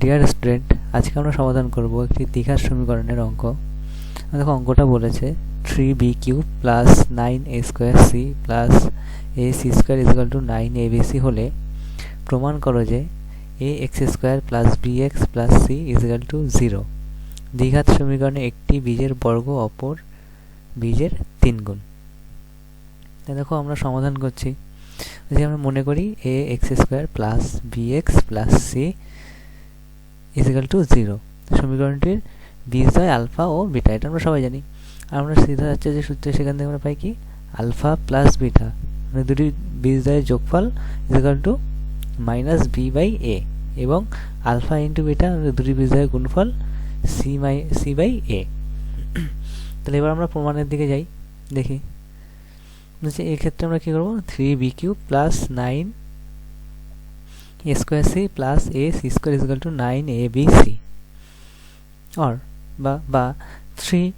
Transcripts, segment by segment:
Dear student আজকে আমরা সমাধান করব একটি দীঘার সমীকরণের অঙ্ক। দেখো, অঙ্কটা বলেছে three b cube plus nine a square c plus a c square equal to nine a b c হলে প্রমাণ করো যে a x square plus b x plus c equal to zero দ্বিঘাত সমীকরণে একটি বীজের বর্গ অপর বীজের তিন গুণ দেখো, আমরা সমাধান করছি। যদি আমরা মনে করি a x square plus b x plus c equal to zero সমীকরণটির বীজদ্বয় আলফা ও বিটা, এটা আমরা সবাই জানি। আর আমরা সিধা যাচ্ছে যে সূত্রে, সেখান থেকে আমরা পাই কি? Alpha plus beta. মানে দুটি বীজদ্বয়ের যোগফল equal to minus b by a এবং আলফা ইন্টু বিটা দুটি বীজদ্বয়ের গুণফল সি মাই সি বাই এ তাহলে এবার আমরা প্রমাণের দিকে যাই। দেখি। বলছে এক্ষেত্রে আমরা কী করব? Three b cube plus nine a square c plus a c square is equal to 9 abc or বা বা 3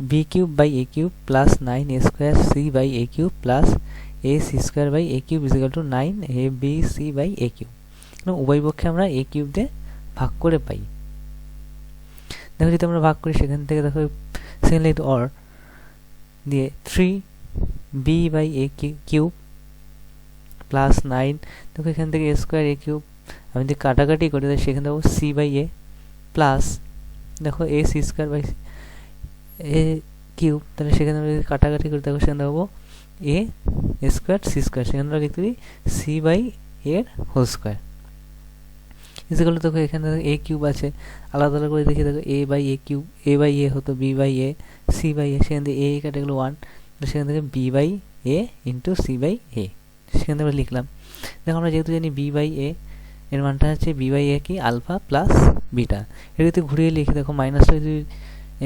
b cube by a cube plus 9 a square c by a cube plus a c square by a cube is equal to 9 a b c by a cube উভয় পক্ষে আমরা a cube দিয়ে ভাগ করে পাই দেখো যদি আমরা ভাগ করি সেখান থেকে দেখো লাইট অর দিয়ে three b by a cube plus nine দেখো এখান থেকে এ স্কোয়ার এ কিউব আমি যদি কাটাকাটি করি তাহলে সেখানে দেবো সি বাই এ প্লাস দেখো a c square by a cube তাহলে সেখানে আমি যদি কাটাকাটি করি দেখো সেখানে দেবো এ স্কোয়ার সি স্কোয়ার সেখানে আমরা লিখতে সি বাই এর হোল স্কোয়ার ইসেগুলো দেখো এখানে এ কিউব আছে, আলাদা আলাদা করে দেখি দেখো a by a cube a by a হতো b by a c by a সেখান থেকে এ কাটে গেলো ওয়ান সেখান থেকে b by a into c by a সেখান থেকে লিখলাম। দেখো আমরা যেহেতু জানি বি বাই এ এর মানটা হচ্ছে বি বাই এ কি? Alpha plus beta. এটা যদি ঘুরিয়ে লিখি দেখো মাইনাসটা যদি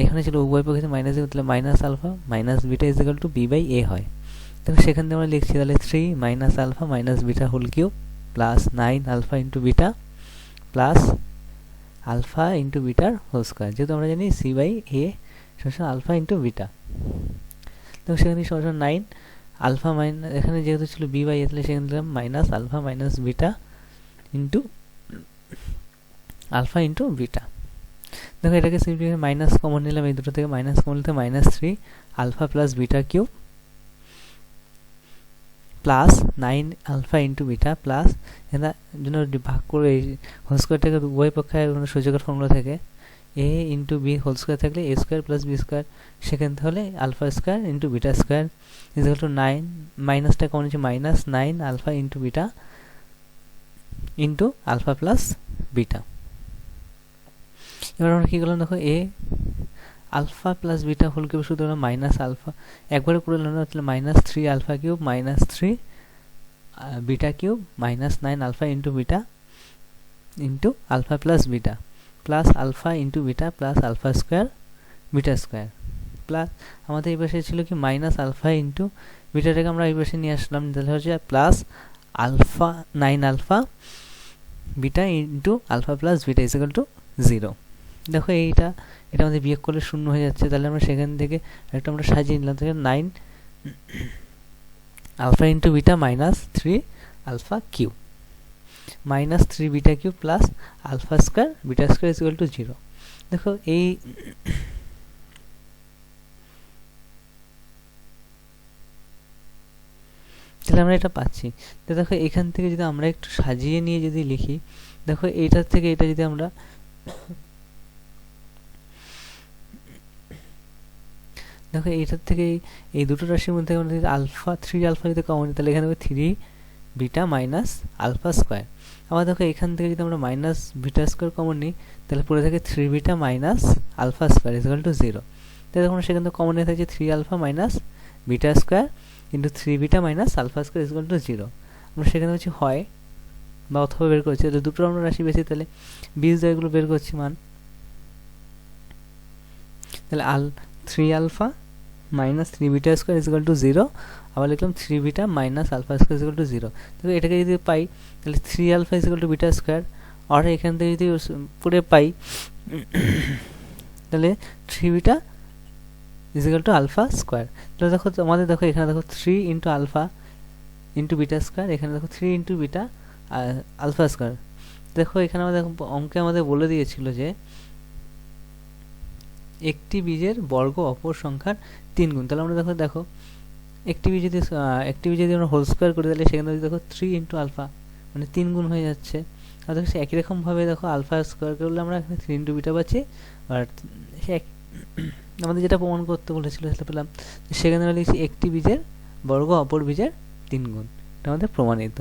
এখানে ছিল উভয় পক্ষে মাইনাস তাহলে minus alpha minus beta is equal to b by a হয়। দেখো, সেখান থেকে আমরা লিখছি তাহলে three minus alpha minus beta whole cube plus nine alpha into beta plus alpha into bitter whole square যেহেতু আমরা জানি সি বাই এ সমান আলফা ইন্টু বিটা। দেখো, সেখানে সমান নাইন আলফা মাইনাস, এখানে যেহেতু ছিল বি বাই এ, তাহলে সেখানে দিলাম minus alpha minus beta into alpha into beta. দেখো এটাকে সিম্পলি মাইনাস কমন নিলাম, এই দুটো থেকে মাইনাস কমন নিতে minus three alpha plus beta cube plus nine alpha into beta plus এটা জন্য ভাগ করে এই হোল স্কোয়ারটাকে উভয় পক্ষে সূচকের ফর্মুলা থেকে। A into b whole square থাকলে a square plus b square সেখান হলে alpha square into beta square is to nine মাইনাসটা কমন হচ্ছে minus nine alpha into beta into alpha plus beta এবার আমরা কী করলাম? দেখো a alpha plus beta whole cube শুধু মাইনাস আলফা একবারে করে নিলাম তাহলে minus three alpha cube minus three beta cube minus nine alpha into beta into alpha plus beta plus alpha into beta plus alpha square beta square plus আমাদের এই পাশে ছিল কি মাইনাস আলফা ইন্টু বিটাটাকে আমরা এই পাশে নিয়ে আসলাম। তাহলে হচ্ছে plus alpha nine alpha beta into alpha plus beta equal to zero দেখো এইটা, এটা আমাদের বিয়োগ করলে শূন্য হয়ে যাচ্ছে। তাহলে আমরা সেখান থেকে একটা আমরা সাজিয়ে নিলাম। তাহলে nine alpha into beta minus three alpha cube minus three beta cube plus alpha square beta square is to zero দেখো, এই তাহলে আমরা এটা পাচ্ছি। তো দেখো, এখান থেকে যদি আমরা একটু সাজিয়ে নিয়ে যদি লিখি, দেখো, এইটার থেকে এটা যদি আমরা দেখো, এইটার থেকে এই দুটো রাশির মধ্যে আমরা যদি আলফা থ্রি আলফা যদি কমন তাহলে এখানে three beta minus alpha square আবার দেখো, এখান থেকে যদি আমরা মাইনাস বিটা স্কোয়ার কমন নিই, তাহলে পড়ে থাকে three beta minus alpha square equal to zero তাহলে আমরা সেখান থেকে কমন নিয়ে থাকছে three alpha minus beta square into three beta minus alpha square equal to zero আমরা সেখানে হচ্ছে হয় বা অথবা বের করছি। তাহলে দুটো আমরা রাশি বেশি তাহলে বীজ দয়গুলো বের করছি মান। তাহলে আল three alpha minus three beta square equal to zero আবার লিখলাম three beta minus alpha square equal to zero তাহলে এটাকে যদি পাই, তাহলে three alpha equal to beta square আর এখান থেকে যদি পুরে পাই, তাহলে three beta equal to alpha square তাহলে দেখো আমাদের দেখো, এখানে দেখো three into alpha into beta square এখানে দেখো three into beta alpha square দেখো এখানে আমাদের অঙ্কে আমাদের বলে দিয়েছিল যে একটি বীজের বর্গ অপর সংখ্যার তিন গুণ। তাহলে আমরা দেখো দেখো, একটি বীজ যদি একটি বীজ যদি আমরা হোল স্কোয়ার করি, তাহলে সেখানে যদি দেখো থ্রি ইন্টু আলফা মানে তিন গুণ হয়ে যাচ্ছে। আর সে একই রকমভাবে দেখো আলফা স্কোয়ার করলে আমরা এখানে থ্রি ইন্টু বিটা পাচ্ছি। আর সে এক, আমাদের যেটা প্রমাণ করতে বলেছিল সেটা পেলাম। সেখানে লিখছি একটি বীজের বর্গ অপর বীজের তিন গুণ। এটা আমাদের প্রমাণিত।